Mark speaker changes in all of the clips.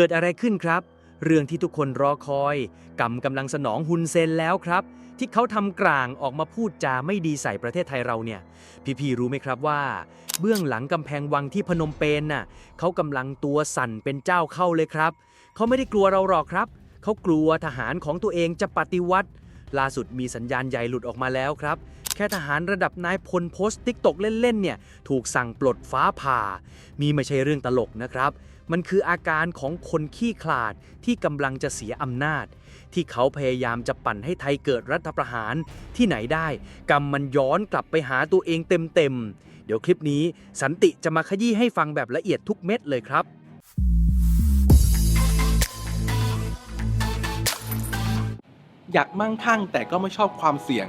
Speaker 1: เกิดอะไรขึ้นครับ เรื่องที่ทุกคนรอคอยกำกำลังสนองฮุนเซนแล้วครับ ที่เขาทำกลางออกมาพูดจาไม่ดีใส่ประเทศไทยเราเนี่ย พี่ๆรู้ไหมครับว่า เบื้องหลังกำแพงวังที่พนมเปญน่ะเขากำลังตัวสั่นเป็นเจ้าเข้าเลยครับ เขาไม่ได้กลัวเราหรอกครับ เขากลัวทหารของตัวเองจะปฏิวัติล่าสุดมีสัญญาณใหญ่หลุดออกมาแล้วครับ แค่ทหารระดับนายพลโพสต์ติ๊กตกเล่น ๆ เนี่ย ถูกสั่งปลดฟ้าผ่า มีไม่ใช่เรื่องตลกนะครับ มันคืออาการของคนขี้ขลาดที่กำลังจะเสียอำนาจ ที่เขาพยายามจะปั่นให้ไทยเกิดรัฐประหารที่ไหนได้ กรรมมันย้อนกลับไปหาตัวเองเต็มๆ เดี๋ยวคลิปนี้สันติจะมาขยี้ให้ฟังแบบละเอียดทุกเม็ดเลยครับ
Speaker 2: อยากมั่งคั่งแต่ก็ไม่ชอบความเสี่ยง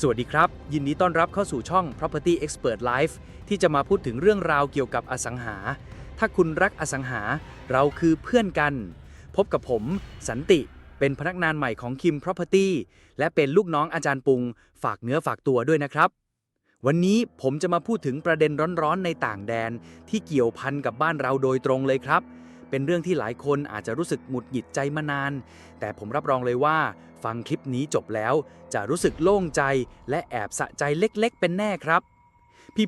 Speaker 1: สวัสดีครับ ยินดีต้อนรับเข้าสู่ช่อง Property Expert Life ที่จะมาพูดถึงเรื่องราวเกี่ยวกับอสังหา ถ้าคุณรักอสังหา เราคือเพื่อนกัน พบกับผม สันติเป็นพนักงานใหม่ของคิม Property และเป็นลูกน้องอาจารย์ปุง ฝากเนื้อฝากตัวด้วยนะครับ วันนี้ผมจะมาพูดถึงประเด็นร้อนๆในต่างแดนที่เกี่ยวพันกับบ้านเราโดยตรงเลยครับ เป็นเรื่องที่หลายคนอาจจะรู้สึกหงุดหงิดใจมานาน แต่ผมรับรองเลยว่า ฟังคลิปนี้จบแล้ว จะรู้สึกโล่งใจ และแอบสะใจเล็ก ๆ เป็นแน่ครับ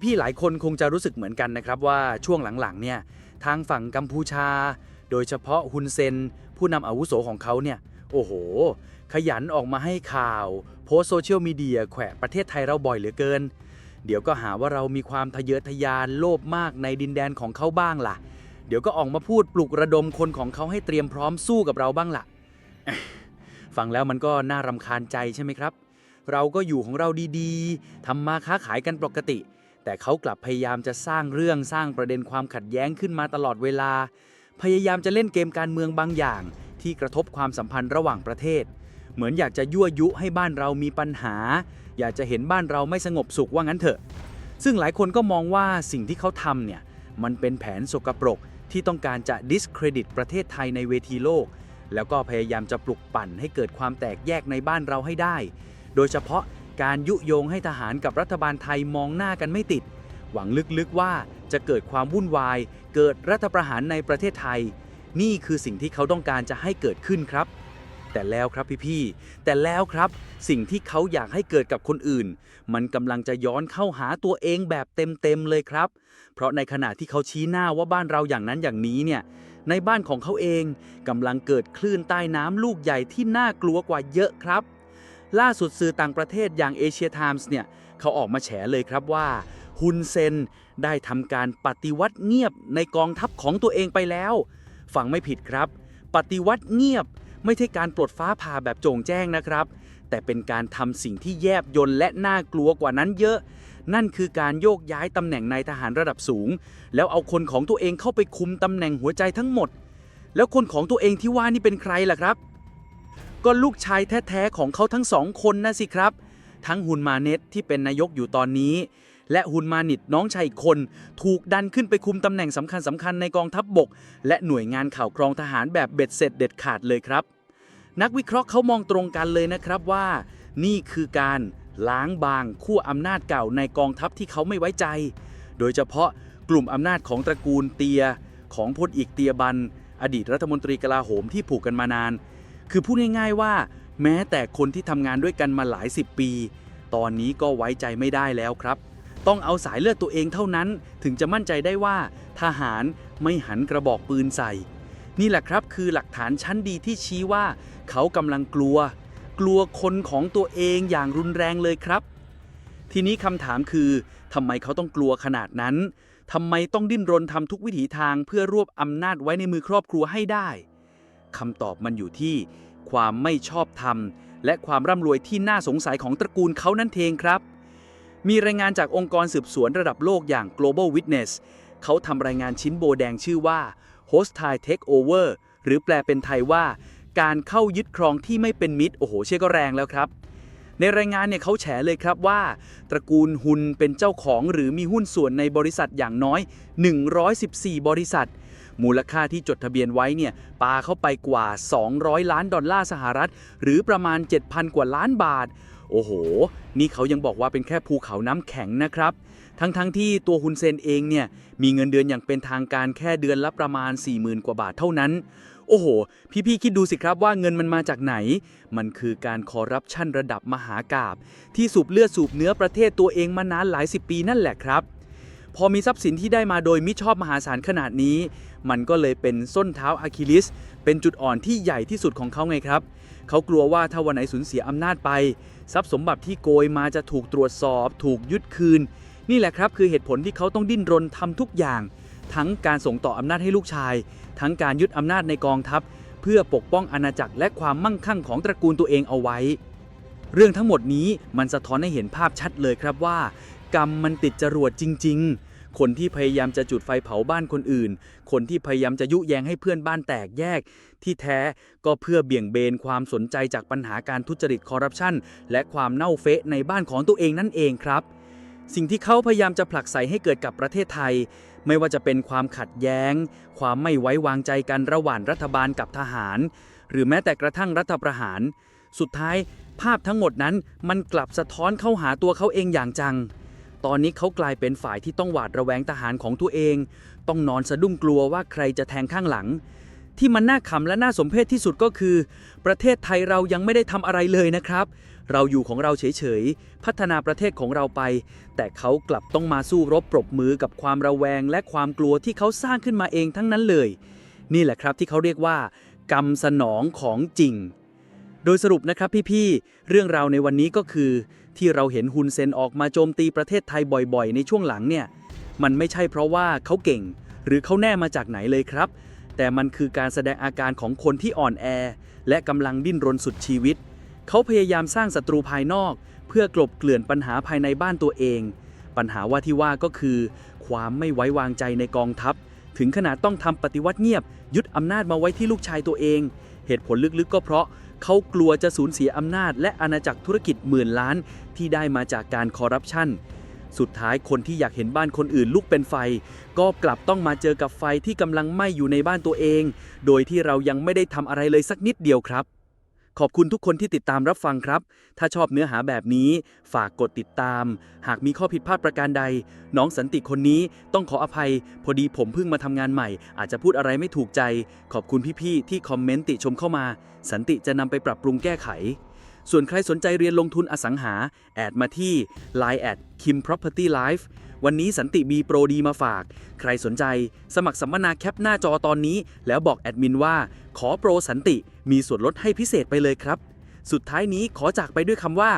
Speaker 1: พี่ๆหลายคนคงจะรู้สึกเหมือนกันนะครับว่าช่วงหลังๆเนี่ยทางฝั่งกัมพูชา โดยเฉพาะฮุนเซน ผู้นำอาวุโสของเขาเนี่ยโอ้โห ขยันออกมาให้ข่าว โพสโซเชียลมีเดียแขวะประเทศไทยเราบ่อยเหลือเกิน เดี๋ยวก็หาว่าเรามีความทะเยอทะยานโลภมากในดินแดนของเขาบ้างล่ะ เดี๋ยวก็ออกมาพูดปลุกระดมคนของเขาให้เตรียมพร้อมสู้กับเราบ้างล่ะ ฟังแล้วมันก็น่ารำคาญใจใช่ไหมครับ เราก็อยู่ของเราดีๆทำมาค้าขายกันปกติ แต่เขากลับพยายามจะสร้างเรื่องสร้างประเด็นความขัดแย้งขึ้นมาตลอดเวลา พยายามจะเล่นเกมการเมืองบางอย่าง ที่กระทบความสัมพันธ์ระหว่างประเทศ เหมือนอยากจะยั่วยุให้บ้านเรามีปัญหา อยากจะเห็นบ้านเราไม่สงบสุขว่างั้นเถอะ ซึ่งหลายคนก็มองว่าสิ่งที่เขาทำเนี่ยมันเป็นแผนสกปรก ที่ต้องการจะ discredit ประเทศไทยในเวทีโลก แล้วก็พยายามจะปลุกปั่นให้เกิดความแตกแยกในบ้านเราให้ได้ โดยเฉพาะการยุโยงให้ทหารกับรัฐบาลไทยมองหน้ากันไม่ติด หวังลึกๆว่าจะเกิดความวุ่นวาย เกิดรัฐประหารในประเทศไทย นี่คือสิ่งที่เขาต้องการจะให้เกิดขึ้นครับ แต่แล้วครับพี่ๆ แต่แล้วครับ สิ่งที่เขาอยากให้เกิดกับคนอื่น มันกำลังจะย้อนเข้าหาตัวเองแบบเต็มๆเลยครับ เพราะในขณะที่เขาชี้หน้าว่าบ้านเราอย่างนั้นอย่างนี้เนี่ย ในบ้านของเขาเองกำลังเกิดคลื่นใต้น้ำลูกใหญ่ที่น่ากลัวกว่าเยอะครับ ล่าสุดสื่อต่างประเทศอย่างเอเชียไทมส์เนี่ยเขาออกมาแฉเลยครับว่าฮุนเซนได้ทำการปฏิวัติเงียบในกองทัพของตัวเองไปแล้ว ฟังไม่ผิดครับ ปฏิวัติเงียบ ไม่ใช่การปลดฟ้าผ่าแบบโจ่งแจ้งนะครับ แต่เป็นการทำสิ่งที่แยบยลและน่ากลัวกว่านั้นเยอะ นั่นคือการโยกย้ายตำแหน่งนายทหารระดับสูง แล้วเอาคนของตัวเองเข้าไปคุมตำแหน่งหัวใจทั้งหมด แล้วคนของตัวเองที่ว่านี่เป็นใครล่ะครับ ก็ลูกชายแท้ๆของเขาทั้งสองคนนะสิครับ ทั้งฮุนมาเนตที่เป็นนายกอยู่ตอนนี้ และฮุนมานิดน้องชายอีกคน ถูกดันขึ้นไปคุมตำแหน่งสำคัญสำคัญในกองทัพบบก และหน่วยงานข่าวกรองทหารแบบเบ็ดเสร็จเด็ดขาดเลยครับ นักวิเคราะห์เขามองตรงกันเลยนะครับว่า นี่คือการล้างบางขั้วอำนาจเก่าในกองทัพที่เขาไม่ไว้ใจ โดยเฉพาะกลุ่มอำนาจของตระกูลเตีย ของพลเอกเตียบัน อดีตรัฐมนตรีกลาโหมที่ผูกกันมานาน คือพูดง่ายๆว่า แม้แต่คนที่ทำงานด้วยกันมาหลายสิบปี ตอนนี้ก็ไว้ใจไม่ได้แล้วครับ ต้องเอาสายเลือดตัวเองเท่านั้น ถึงจะมั่นใจได้ว่า ทหารไม่หันกระบอกปืนใส่ นี่แหละครับคือหลักฐานชั้นดีที่ชี้ว่า เขากำลังกลัว กลัวคนของตัวเองอย่างรุนแรงเลยครับ ทีนี้คำถามคือทำไมเขาต้องกลัวขนาดนั้นทำไมต้องดิ้นรนทำทุกวิถีทางเพื่อรวบอำนาจไว้ในมือครอบครัวให้ได้คำตอบมันอยู่ที่ ความไม่ชอบธรรม และความร่ำรวยที่น่าสงสัยของตระกูลเขานั่นเองครับ มีรายงานจากองค์กรสืบสวนระดับโลกอย่าง Global Witness เขาทำรายงานชิ้นโบแดงชื่อว่า Hostile Takeover หรือแปลเป็นไทยว่าการเข้ายึดครองที่ไม่เป็นมิตร โอ้โห เชื่อก็แรงแล้วครับ ในรายงานเนี่ยเขาแฉเลยครับว่า ตระกูลฮุนเป็นเจ้าของหรือมีหุ้นส่วนในบริษัทอย่างน้อย 114 บริษัท มูลค่าที่จดทะเบียนไว้เนี่ยปาเข้าไปกว่า 200 ล้านดอลลาร์สหรัฐ หรือประมาณ 7,000 กว่าล้านบาท โอ้โห นี่เขายังบอกว่าเป็นแค่ภูเขาน้ำแข็งนะครับ ทั้งๆทที่ตัวฮุนเซนเองเนี่ยมีเงินเดือนอย่างเป็นทางการแค่เดือนละประมาณ 40,000 กว่าบาทเท่านั้น โอ้โห พี่ๆคิดดูสิครับว่าเงินมันมาจากไหน มันคือการคอร์รัปชันระดับมหากาบที่สูบเลือดสูบเนื้อประเทศตัวเองมานานหลายสิบปีนั่นแหละครับพอมีทรัพย์สินที่ได้มาโดยมิชอบมหาศาลขนาดนี้ มันก็เลยเป็นส้นเท้าอะคิลิส เป็นจุดอ่อนที่ใหญ่ที่สุดของเขาไงครับ เขากลัวว่าถ้าวันไหนสูญเสียอำนาจไป ทรัพย์สมบัติที่โกยมาจะถูกตรวจสอบ ถูกยึดคืน นี่แหละครับคือเหตุผลที่เขาต้องดิ้นรนทำทุกอย่าง ทั้งการส่งต่ออำนาจให้ลูกชาย ทั้งการยึดอำนาจในกองทัพ เพื่อปกป้องอาณาจักรและความมั่งคั่งของตระกูลตัวเองเอาไว้ เรื่องทั้งหมดนี้มันสะท้อนให้เห็นภาพชัดเลยครับว่า กรรมมันติดจรวดจริง ๆ คนที่พยายามจะจุดไฟเผาบ้านคนอื่น คนที่พยายามจะยุแยงให้เพื่อนบ้านแตกแยก ที่แท้ก็เพื่อเบี่ยงเบนความสนใจจากปัญหาการทุจริตคอร์รัปชันและความเน่าเฟะในบ้านของตัวเองนั่นเองครับ สิ่งที่เขาพยายามจะผลักใสให้เกิดกับประเทศไทย ไม่ว่าจะเป็นความขัดแย้ง ความไม่ไว้วางใจกันระหว่างรัฐบาลกับทหาร หรือแม้แต่กระทั่งรัฐประหาร สุดท้ายภาพทั้งหมดนั้นมันกลับสะท้อนเข้าหาตัวเขาเองอย่างจัง ตอนนี้เขากลายเป็นฝ่ายที่ต้องหวาดระแวงทหารของตัวเอง ต้องนอนสะดุ้งกลัวว่าใครจะแทงข้างหลัง ที่มันน่าขำและน่าสมเพชที่สุดก็คือ ประเทศไทยเรายังไม่ได้ทำอะไรเลยนะครับ เราอยู่ของเราเฉยๆ พัฒนาประเทศของเราไป แต่เขากลับต้องมาสู้รบปรบมือกับความระแวงและความกลัวที่เขาสร้างขึ้นมาเองทั้งนั้นเลย นี่แหละครับที่เขาเรียกว่า กรรมสนองของจริง โดยสรุปนะครับพี่ๆ เรื่องราวในวันนี้ก็คือ ที่เราเห็นฮุนเซนออกมาโจมตีประเทศไทยบ่อยๆ ในช่วงหลังเนี่ย มันไม่ใช่เพราะว่าเขาเก่ง หรือเขาแน่มาจากไหนเลยครับ แต่มันคือการแสดงอาการของคนที่อ่อนแอ และกำลังดิ้นรนสุดชีวิต เขาพยายามสร้างศัตรูภายนอก เพื่อกลบเกลื่อนปัญหาภายในบ้านตัวเอง ปัญหาว่าที่ว่าก็คือ ความไม่ไว้วางใจในกองทัพ ถึงขนาดต้องทำปฏิวัติเงียบ ยึดอำนาจมาไว้ที่ลูกชายตัวเอง เหตุผลลึกๆ ก็เพราะเขากลัวจะสูญเสียอำนาจ และอาณาจักรธุรกิจหมื่นล้าน ที่ได้มาจากการคอร์รัปชันสุดท้ายคนที่อยากเห็นบ้านคนอื่นลุกเป็นไฟ ก็กลับต้องมาเจอกับไฟที่กำลังไหม้อยู่ในบ้านตัวเอง โดยที่เรายังไม่ได้ทำอะไรเลยสักนิดเดียวครับ ขอบคุณทุกคนที่ติดตามรับฟังครับ ถ้าชอบเนื้อหาแบบนี้ ฝากกดติดตาม หากมีข้อผิดพลาดประการใด น้องสันติคนนี้ต้องขออภัย พอดีผมเพิ่งมาทำงานใหม่ อาจจะพูดอะไรไม่ถูกใจ ขอบคุณพี่ๆที่คอมเมนต์ติชมเข้ามา สันติจะนำไปปรับปรุงแก้ไข ส่วนใครสนใจเรียนลงทุนอสังหา แอดมาที่ Line แอด Kim Property Life วันนี้สันติมีโปรดีมาฝาก ใครสนใจสมัครสัมมนาแคปหน้าจอตอนนี้ แล้วบอกแอดมินว่า ขอโปรสันติมีส่วนลดให้พิเศษไปเลยครับ สุดท้ายนี้ขอจากไปด้วยคำว่า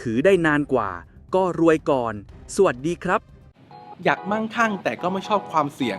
Speaker 1: ถือได้นานกว่า ก็รวยก่อน สวัสดีครับ
Speaker 2: อยากมั่งคั่งแต่ก็ไม่ชอบความเสี่ยง